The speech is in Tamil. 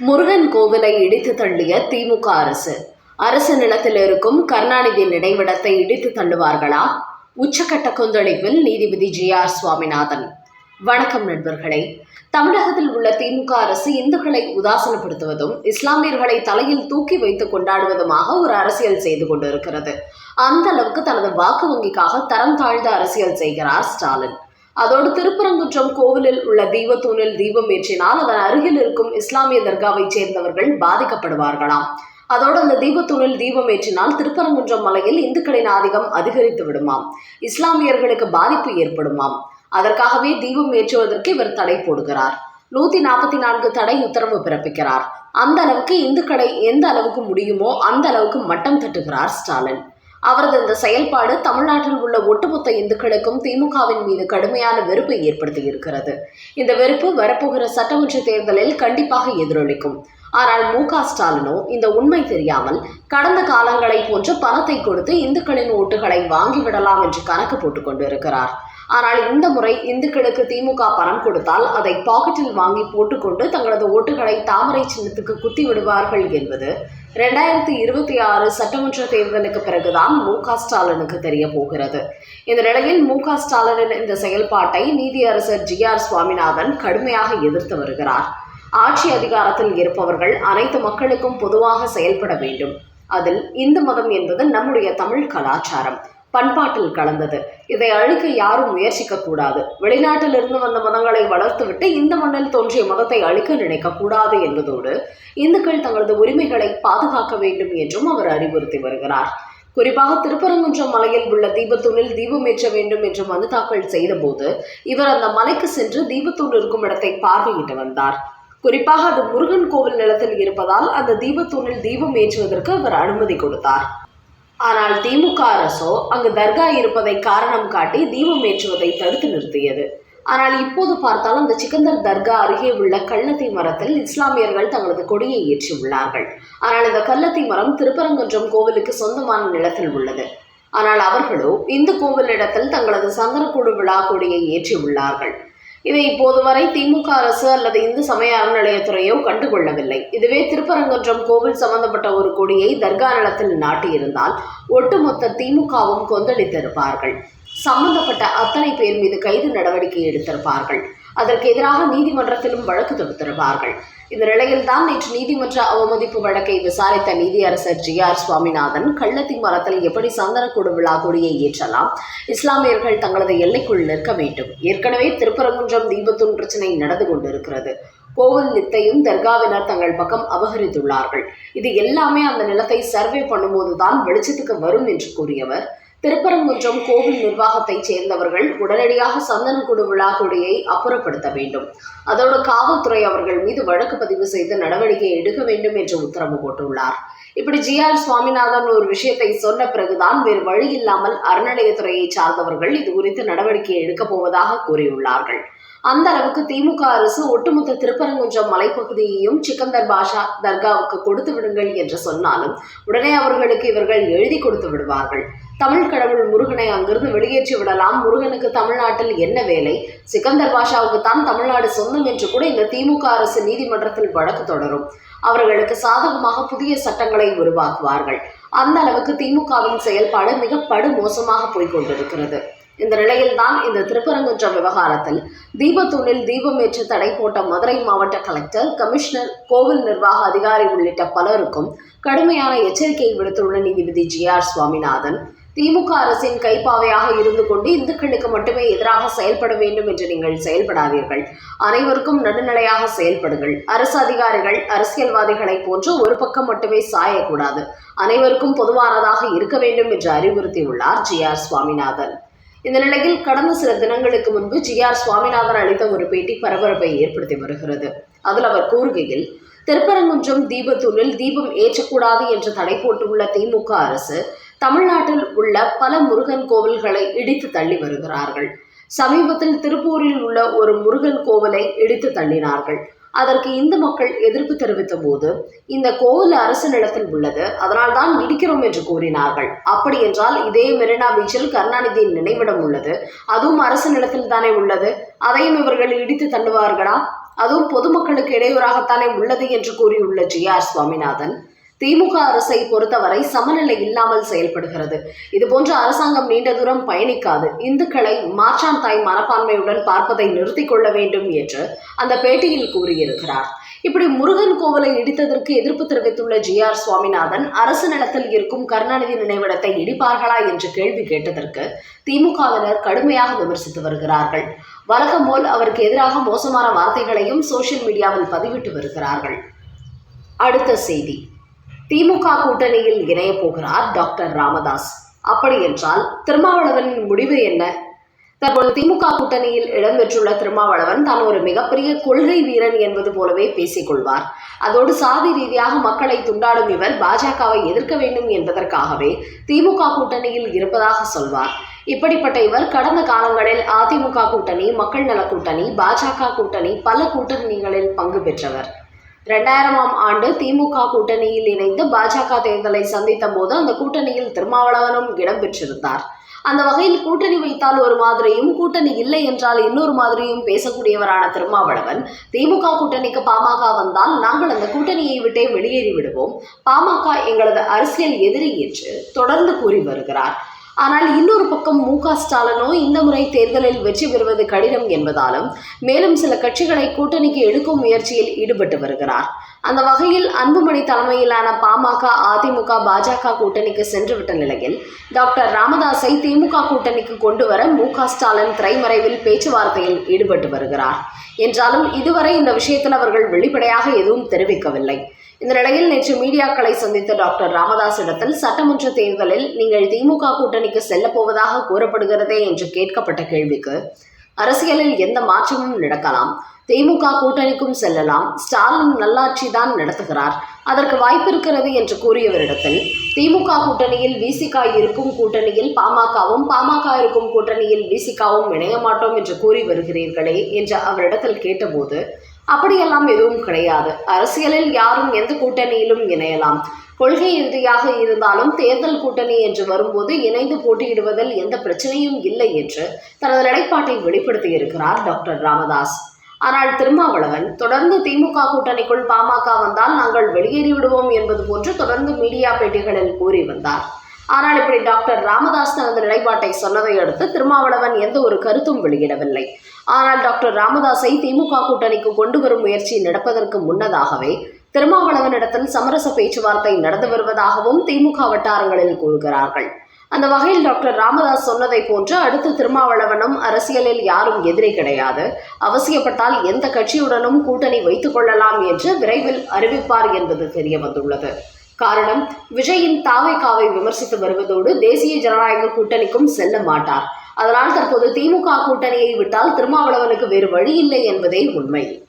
முருகன் கோவிலை இடித்து தள்ளிய திமுக அரசு. அரசு நிலத்தில் இருக்கும் கருணாநிதி நினைவிடத்தை இடித்து தள்ளுவார்களா? உச்சக்கட்ட கொந்தளிப்பில் நீதிபதி ஜி ஆர் சுவாமிநாதன். வணக்கம் நண்பர்களே. தமிழகத்தில் உள்ள திமுக அரசு இந்துக்களை உதாசனப்படுத்துவதும் இஸ்லாமியர்களை தலையில் தூக்கி வைத்து கொண்டாடுவதுமாக ஒரு அரசியல் செய்து கொண்டிருக்கிறது. அந்த அளவுக்கு தனது வாக்கு வங்கிக்காக தரம் தாழ்ந்த அரசியல் செய்கிறார் ஸ்டாலின். அதோடு திருப்பரங்குன்றம் கோவிலில் உள்ள தீபத்தூணில் தீபம் ஏற்றினால் அதன் அருகில் இருக்கும் இஸ்லாமிய தர்காவைச் சேர்ந்தவர்கள் பாதிக்கப்படுவார்களாம். அதோடு அந்த தீபத்தூணில் தீபம் ஏற்றினால் திருப்பரங்குன்றம் மலையில் இந்துக்களின் ஆதிக்கம் அதிகரித்து விடுமாம். இஸ்லாமியர்களுக்கு பாதிப்பு ஏற்படுமாம். அதற்காகவே தீபம் ஏற்றுவதற்கு இவர் தடை போடுகிறார். நூத்தி நாற்பத்தி நான்கு தடை உத்தரவு பிறப்பிக்கிறார். அந்த அளவுக்கு இந்துக்களை எந்த அளவுக்கு முடியுமோ அந்த அளவுக்கு மட்டம் தட்டுகிறார் ஸ்டாலின். அவரது இந்த செயல்பாடு தமிழ்நாட்டில் உள்ள ஒட்டுமொத்த இந்துக்களுக்கும் திமுகவின் மீது கடுமையான வெறுப்பை ஏற்படுத்தி இருக்கிறது இந்த வெறுப்பு வரப்போகிற சட்டமன்ற தேர்தலில் கண்டிப்பாக எதிரொலிக்கும். ஆனால் மு க ஸ்டாலினோ இந்த உண்மை தெரியாமல் கடந்த காலங்களை போன்று பணத்தை கொடுத்து இந்துக்களின் ஓட்டுகளை வாங்கிவிடலாம் என்று கணக்கு போட்டுக் கொண்டிருக்கிறார். ஆனால் இந்த முறை இந்துக்களுக்கு திமுக பணம் கொடுத்தால் அதை பாக்கெட்டில் வாங்கி போட்டுக்கொண்டு தங்களது ஓட்டுகளை தாமரை சின்னத்துக்கு குத்தி விடுவார்கள் என்பது ரெண்டாயிரத்தி இருபத்தி ஆறு சட்டமன்ற தேர்தலுக்கு பிறகுதான் மு க ஸ்டாலினுக்கு தெரிய போகிறது. இந்த நிலையில் மு க ஸ்டாலினின் இந்த செயல்பாட்டை நீதியரசர் ஜி ஆர் சுவாமிநாதன் கடுமையாக எதிர்த்து வருகிறார். ஆட்சி அதிகாரத்தில் இருப்பவர்கள் அனைத்து மக்களுக்கும் பொதுவாக செயல்பட வேண்டும். அதில் இந்து மதம் என்பது நம்முடைய தமிழ் கலாச்சாரம். பண்பாட்டில் கலந்தது. இதை அழிக்க யாரும் முயற்சிக்க கூடாது வெளிநாட்டில் இருந்து வந்த மதங்களை வளர்த்துவிட்டு இந்த மண்ணில் தோன்றிய மதத்தை அழிக்க நினைக்க கூடாது என்பதோடு இந்துக்கள் தங்களது உரிமைகளை பாதுகாக்க வேண்டும் என்றும் அவர் அறிவுறுத்தி வருகிறார். குறிப்பாக திருப்பரங்குன்றம் மலையில் உள்ள தீபத்தூணில் தீபம் ஏற்ற வேண்டும் என்று மனு தாக்கல் செய்தபோது இவர் அந்த மலைக்கு சென்று தீபத்தூண் இருக்கும் இடத்தை பார்வையிட்டு வந்தார். குறிப்பாக அது முருகன் கோவில் நிலத்தில் இருப்பதால் அந்த தீபத்தூணில் தீபம் ஏற்றுவதற்கு அவர் அனுமதி கொடுத்தார். ஆனால் திமுக அரசோ அங்கு தர்கா இருப்பதை காரணம் காட்டி தீபம் ஏற்றுவதை தடுத்து நிறுத்தியது. ஆனால் இப்போது பார்த்தால் அந்த சிக்கந்தர் தர்கா அருகே உள்ள கள்ளத்தி மரத்தில் இஸ்லாமியர்கள் தங்களது கொடியை ஏற்றி உள்ளார்கள். ஆனால் இந்த கள்ளத்தி மரம் திருப்பரங்குன்றம் கோவிலுக்கு சொந்தமான நிலத்தில் உள்ளது. ஆனால் அவர்களோ இந்து கோவிலிடத்தில் தங்களது சங்கரக்குழு விழா கொடியை ஏற்றி உள்ளார்கள். இதை இப்போது வரை திமுக அரசு அல்லது இந்து சமய அறநிலையத்துறையோ கண்டுகொள்ளவில்லை. இதுவே திருப்பரங்குன்றம் கோவில் சம்பந்தப்பட்ட ஒரு கொடியை தர்கா நலத்தில் நாட்டியிருந்தால் ஒட்டுமொத்த திமுகவும் கொந்தளித்திருப்பார்கள். சம்பந்தப்பட்ட அத்தனை பேர் மீது கைது நடவடிக்கை எடுத்திருப்பார்கள். அதற்கு எதிராக நீதிமன்றத்திலும் வழக்கு தொடுத்திருப்பார்கள். இந்த நிலையில்தான் நேற்று நீதிமன்ற அவமதிப்பு வழக்கை விசாரித்த நீதியரசர் ஜி ஆர் சுவாமிநாதன் கள்ளத்தி மரத்தில் எப்படி சந்தனக்கூடு விழா கொடியை ஏற்றலாம்? இஸ்லாமியர்கள் தங்களது எல்லைக்குள் நிற்க வேண்டும். ஏற்கனவே திருப்பரங்குன்றம் தீபத்தூன் பிரச்சனை நடந்து கொண்டிருக்கிறது. கோவில் நித்தையும் தர்காவினர் தங்கள் பக்கம் அபகரித்துள்ளார்கள். இது எல்லாமே அந்த நிலத்தை சர்வே பண்ணும்போதுதான் வெளிச்சத்துக்கு வரும் என்று கூறியவர். திருப்பரங்குன்றம் கோவில் நிர்வாகத்தைச் சேர்ந்தவர்கள் உடனடியாக சந்தனக்குடு விழா கொடியை அப்புறப்படுத்த வேண்டும். அதோடு காவல்துறை அவர்கள் மீது வழக்கு பதிவு செய்து நடவடிக்கை எடுக்க வேண்டும் என்று உத்தரவு போட்டுள்ளார். இப்படி ஜி ஆர் சுவாமிநாதன் ஒரு விஷயத்தை சொன்ன பிறகுதான் வேறு வழி இல்லாமல் அறநிலையத்துறையை சார்ந்தவர்கள் இது குறித்து நடவடிக்கை எடுக்கப் போவதாக கூறியுள்ளார்கள். அந்த அளவுக்கு திமுக அரசு ஒட்டுமொத்த திருப்பரங்குன்றம் மலைப்பகுதியையும் சிக்கந்தர் பாஷா தர்காவுக்கு கொடுத்து விடுங்கள் என்று சொன்னாலும் உடனே அவர்களுக்கு இவர்கள் எழுதி கொடுத்து விடுவார்கள். தமிழ் கடவுள் முருகனை அங்கிருந்து வெளியேற்றி விடலாம். முருகனுக்கு தமிழ்நாட்டில் என்ன வேலை? சிக்கந்தர் பாஷாவுக்கு தான் தமிழ்நாடு சொந்தம் என்று கூட இந்த திமுக அரசு நீதிமன்றத்தில் வழக்கு தொடரும். அவர்களுக்கு சாதகமாக புதிய சட்டங்களை உருவாக்குவார்கள். அந்த அளவுக்கு திமுகவின் செயல்பாடு மிக படு மோசமாக போய்கொண்டிருக்கிறது இந்த நிலையில்தான் இந்த திருப்பரங்குன்றம் விவகாரத்தில் தீபத்தூணில் தீபம் ஏற்று தடை போட்ட மதுரை மாவட்ட கலெக்டர் கமிஷனர் கோவில் நிர்வாக அதிகாரி உள்ளிட்ட பலருக்கும் கடுமையான எச்சரிக்கை விடுத்துள்ள நீதிபதி ஜி ஆர் சுவாமிநாதன் திமுக அரசின் கைப்பாவையாக இருந்து கொண்டு இந்துக்களுக்கு மட்டுமே எதிராக செயல்பட வேண்டும் என்று நீங்கள் செயல்படாதீர்கள். அனைவருக்கும் நடுநிலையாக செயல்படுங்கள். அரசு அதிகாரிகள் அரசியல்வாதிகளை போன்று ஒரு பக்கம் மட்டுமே சாயக்கூடாது. அனைவருக்கும் பொதுவானதாக இருக்க வேண்டும் என்று அறிவுறுத்தியுள்ளார் ஜி ஆர் சுவாமிநாதன். இந்த நிலையில் கடந்த சில தினங்களுக்கு முன்பு ஜி ஆர் சுவாமிநாதன் அளித்த ஒரு பேட்டி பரபரப்பை ஏற்படுத்தி வருகிறது. அதில் அவர் கூறுகையில் திருப்பரங்குன்றம் தீபத்தூணில் தீபம் ஏற்றக்கூடாது என்று தடை போட்டுள்ள திமுக அரசு தமிழ்நாட்டில் உள்ள பல முருகன் கோவில்களை இடித்து தள்ளி வருகிறார்கள். சமீபத்தில் திருப்பூரில் உள்ள ஒரு முருகன் கோவிலை இடித்து தள்ளினார்கள். அதற்கு இந்து மக்கள் எதிர்ப்பு தெரிவித்த போது இந்த கோவில் அரசு நிலத்தில் உள்ளது அதனால் தான் இடிக்கிறோம் என்று கூறினார்கள். அப்படி என்றால் இதே மெரினா பீச்சில் கருணாநிதியின் நினைவிடம் உள்ளது. அதுவும் அரசு நிலத்தில் தானே உள்ளது? அதையும் இவர்கள் இடித்து தள்ளுவார்களா? அதுவும் பொதுமக்களுக்கு இடையூறாகத்தானே உள்ளது என்று கூறியுள்ள ஜி ஆர் சுவாமிநாதன் திமுக அரசை பொறுத்தவரை சமநிலை இல்லாமல் செயல்படுகிறது. இதுபோன்ற அரசாங்கம் நீண்ட தூரம் பயணிக்காது. இந்துக்களை மாற்றான் தாய் மனப்பான்மையுடன் பார்ப்பதை நிறுத்திக் கொள்ள வேண்டும் என்று அந்த பேட்டியில் கூறியிருக்கிறார். இப்படி முருகன் கோவிலை இடித்ததற்கு எதிர்ப்பு தெரிவித்துள்ள ஜி ஆர் சுவாமிநாதன் அரசு நிலத்தில் இருக்கும் கருணாநிதி நினைவிடத்தை இடிப்பார்களா? என்று கேள்வி கேட்டதற்கு திமுகவினர் கடுமையாக விமர்சித்து வருகிறார்கள். வழக்கம் போல் அவருக்கு எதிராக மோசமான வார்த்தைகளையும் சோசியல் மீடியாவில் பதிவிட்டு வருகிறார்கள். அடுத்த செய்தி. திமுக கூட்டணியில் இணைய போகிறார் டாக்டர் ராமதாஸ். அப்படி என்றால் திருமாவளவனின் முடிவு என்ன? தற்போது திமுக கூட்டணியில் இடம்பெற்றுள்ள திருமாவளவன் தான் ஒரு மிகப்பெரிய கொள்கை வீரன் என்பது போலவே பேசிக்கொள்வார் அதோடு சாதி ரீதியாக மக்களை துண்டாடும் இவர் பாஜகவை எதிர்க்க வேண்டும் என்பதற்காகவே திமுக கூட்டணியில் இருப்பதாக சொல்வார். இப்படிப்பட்ட இவர் கடந்த காலங்களில் அதிமுக கூட்டணி மக்கள் நல கூட்டணி பாஜக கூட்டணி பல கூட்டணிகளில் பங்கு பெற்றவர். இரண்டாயிரமாம் ஆண்டு திமுக கூட்டணியில் இணைந்து பாஜக தேர்தலை சந்தித்த போது அந்த கூட்டணியில் திருமாவளவனும் இடம்பெற்றிருந்தார் அந்த வகையில் கூட்டணி வைத்தால் ஒரு மாதிரியும் கூட்டணி இல்லை என்றால் இன்னொரு மாதிரியும் பேசக்கூடியவரான திருமாவளவன் திமுக கூட்டணிக்கு பாமக வந்தால் நாங்கள் அந்த கூட்டணியை விட்டே வெளியேறி விடுவோம் பாமக எங்களது அரசியல் எதிரி என்று தொடர்ந்து கூறி வருகிறார். ஆனால் இன்னொரு பக்கம் மு க ஸ்டாலினோ இந்த முறை தேர்தலில் வெற்றி பெறுவது கடினம் என்பதாலும் மேலும் சில கட்சிகளை கூட்டணிக்கு எடுக்கும் முயற்சியில் ஈடுபட்டு வருகிறார். அந்த வகையில் அன்புமணி தலைமையிலான பாமக அதிமுக பாஜக கூட்டணிக்கு சென்றுவிட்ட நிலையில் டாக்டர் ராமதாஸை திமுக கூட்டணிக்கு கொண்டு வர மு க ஸ்டாலின் திரைமறைவில் பேச்சுவார்த்தையில் ஈடுபட்டு வருகிறார். என்றாலும் இதுவரை இந்த விஷயத்தில் அவர்கள் வெளிப்படையாக எதுவும் தெரிவிக்கவில்லை. இந்த நிலையில் நேற்று மீடியாக்களை சந்தித்த டாக்டர் ராமதாஸ் இடத்தில் சட்டமன்ற தேர்தலில் நீங்கள் திமுக கூட்டணிக்கு செல்ல போவதாக கூறப்படுகிறதே என்று கேட்கப்பட்ட கேள்விக்கு அரசியலில் எந்த மாற்றமும் நடக்கலாம். திமுக கூட்டணிக்கும் செல்லலாம். ஸ்டாலின் நல்லாட்சி தான் நடத்துகிறார். அதற்கு வாய்ப்பு இருக்கிறது என்று கூறியவரிடத்தில் திமுக கூட்டணியில் விசிகா இருக்கும் கூட்டணியில் பாமகவும் பாமக இருக்கும் கூட்டணியில் விசிகாவும் இணைய மாட்டோம் என்று கூறி வருகிறீர்களே என்று அவரிடத்தில் கேட்டபோது அப்படியெல்லாம் எதுவும் கிடையாது. அரசியலில் யாரும் எந்த கூட்டணியிலும் இணையலாம். கொள்கை ரீதியாக இருந்தாலும் தேர்தல் கூட்டணி என்று வரும்போது இணைந்து போட்டியிடுவதில் எந்த பிரச்சனையும் இல்லை என்று தனது நிலைப்பாட்டை வெளிப்படுத்தியிருக்கிறார் டாக்டர் ராமதாஸ். ஆனால் திருமாவளவன் தொடர்ந்து திமுக கூட்டணிக்குள் பாமக வந்தால் நாங்கள் வெளியேறிவிடுவோம் என்பது போன்று தொடர்ந்து மீடியா பேட்டிகளில் கூறி வந்தார். ஆனால் இப்படி டாக்டர் ராமதாஸ் தனது நிலைப்பாட்டை சொன்னதை அடுத்து திருமாவளவன் எந்த ஒரு கருத்தும் வெளியிடவில்லை. ஆனால் டாக்டர் ராமதாஸை திமுக கூட்டணிக்கு கொண்டு வரும் முயற்சி நடப்பதற்கு முன்னதாகவே திருமாவளவனிடத்தில் சமரச பேச்சுவார்த்தை நடந்து வருவதாகவும் திமுக வட்டாரங்களில் கூறுகிறார்கள். அந்த வகையில் டாக்டர் ராமதாஸ் சொன்னதை போன்று அடுத்து திருமாவளவனும் அரசியலில் யாரும் எதிரி கிடையாது. அவசியப்பட்டால் எந்த கட்சியுடனும் கூட்டணி வைத்துக் கொள்ளலாம் என்று விரைவில் அறிவிப்பார் என்பது தெரிய வந்துள்ளது காரணம் விஜயின் தாவைக்காவை விமர்சித்து வருவதோடு தேசிய ஜனநாயக கூட்டணிக்கும் செல்ல மாட்டார். அதனால் தற்போது திமுக கூட்டணியை விட்டால் திருமாவளவனுக்கு வேறு வழி இல்லை என்பதே உண்மை.